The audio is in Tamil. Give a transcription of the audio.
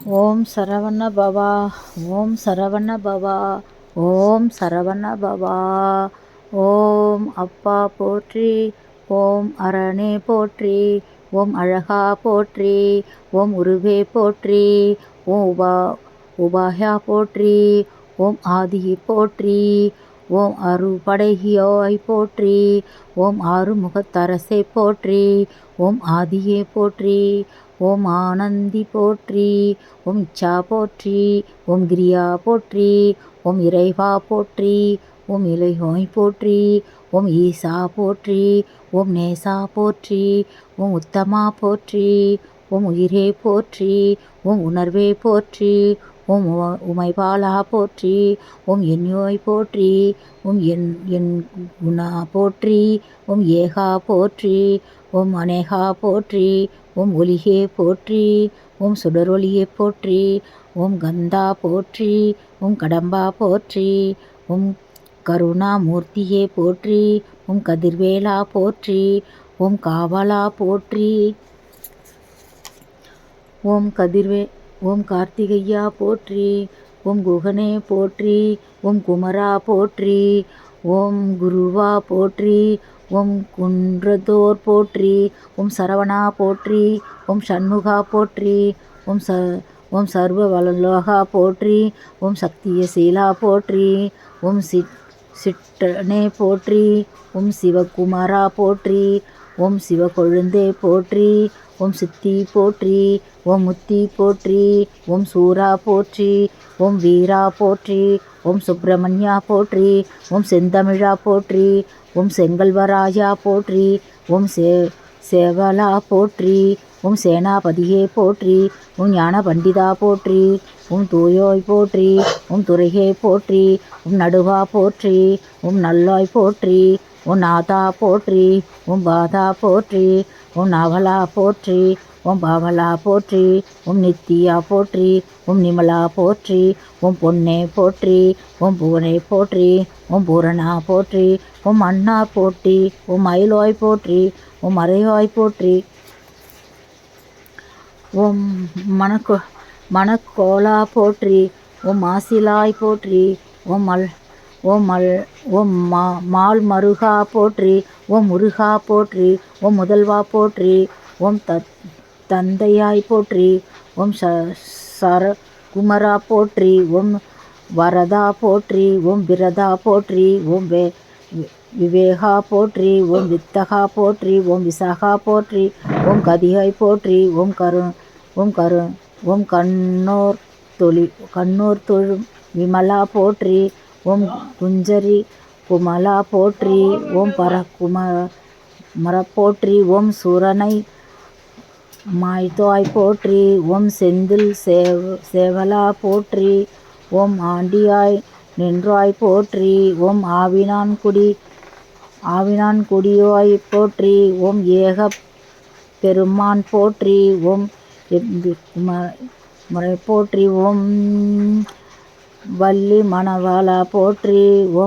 ஓம் சரவண பவா ஓம் சரவண பவா ஓம் சரவண பவா. ஓம் அப்பா போற்றி ஓம் அரணே போற்றி ஓம் அழகா போற்றி ஓம் உருவே போற்றி ஓம் உபா உபாயா போற்றி ஓம் ஆதியை போற்றி ஓம் அறுபடையோய் போற்றி ஓம் ஆறுமுகத்தரசை போற்றி ஓம் ஆதியே போற்றி ஓம் ஆனந்தி போற்றி ஓம் இச்சா போற்றி ஓம் கிரியா போற்றி ஓம் இறைவா போற்றி ஓம் இலைஹோய் போற்றி ஓம் ஈசா போற்றி ஓம் நேசா போற்றி ஓம் உத்தமா போற்றி ஓம் உயிரே போற்றி ஓம் உணர்வே போற்றி ஓம் உ- உமைபாலா போற்றி ஓம் என்யோய் போற்றி ஓம் என் என் குணா போற்றி ஓம் ஏகா போற்றி ஓம் அநேகா போற்றி ஓம் ஒலிகே போற்றி ஓம் சுடரொலியே போற்றி ஓம் கந்தா போற்றி ஓம் கடம்பா போற்றி ஓம் கருணாமூர்த்தியே போற்றி ஓம் கதிர்வேலா போற்றி ஓம் காவலா போற்றி ஓம் கதிர்வே ஓம் கார்த்திகையா போற்றி ஓம் குகனே போற்றி ஓம் குமரா போற்றி ஓம் குருவா போற்றி ஓம் குன்றதோர் போற்றி ஓம் சரவணா போற்றி ஓம் சண்முகா போற்றி ஓம் ச ஓம் சர்வ வல்லோகா போற்றி ஓம் சக்திய சீலா போற்றி ஓம் சிட் சிட்டனே போற்றி ஓம் சிவகுமாரா போற்றி ஓம் சிவகொழுந்தே போற்றி ஓம் சித்தி போற்றி ஓம் முத்தி போற்றி ஓம் சூரா போற்றி ஓம் வீரா போற்றி ஓம் சுப்பிரமணியா போற்றி ஓம் செந்தமிழா போற்றி ஓம் செங்கல்வராயா போற்றி ஓம் சே சேவலா போற்றி ஓம் சேனாபதியே போற்றி ஓம் ஞான பண்டிதா போற்றி ஓம் தூயோய் போற்றி ஓம் துறையே போற்றி ஓம் நடுவா போற்றி ஓம் நல்லாய் போற்றி உன் நாதா போற்றி உன் பாதா போற்றி உன் அவலா போற்றி உன் பாவலா போற்றி உன் நித்தியா போற்றி உன் நிமலா போற்றி உன் பொன்னே போற்றி உன் பூனை போற்றி உன் பூரணா போற்றி உன் அண்ணா போற்றி உன் மயிலோய் போற்றி உன் மறைவாய் போற்றி ஓம் மணக்கோ மணக்கோலா போற்றி உன் மாசிலாய் போற்றி உன் மல் ஓம் மல் ஓம் மா மால் மருகா போற்றி ஓம் முருகா போற்றி ஓம் முதல்வா போற்றி ஓம் தத் தந்தையாய் போற்றி ஓம் ச சர குமரா போற்றி ஓம் வரதா போற்றி ஓம் விரதா போற்றி ஓம் வே விவேகா போற்றி ஓம் வித்தகா போற்றி ஓம் விசாகா போற்றி ஓம் கதிகாய் போற்றி ஓம் கரு ஓம் கரு ஓம் கண்ணோர் தொழி கண்ணூர் தொழும் விமலா போற்றி ஓம் குஞ்சரி குமலா போற்றி ஓம் பர குமர மர போற்றி ஓம் சூரனை மாய்தோய் போற்றி ஓம் செந்தில் சேவ சேவலா போற்றி ஓம் ஆண்டியாய் நின்றாய் போற்றி ஓம் ஆவினான்குடி ஆவினான்குடியோய் போற்றி ஓம் ஏக பெருமான் போற்றி ஓம் முறை போற்றி ஓம் வள்ளி மணவாளா போற்றி ஓம்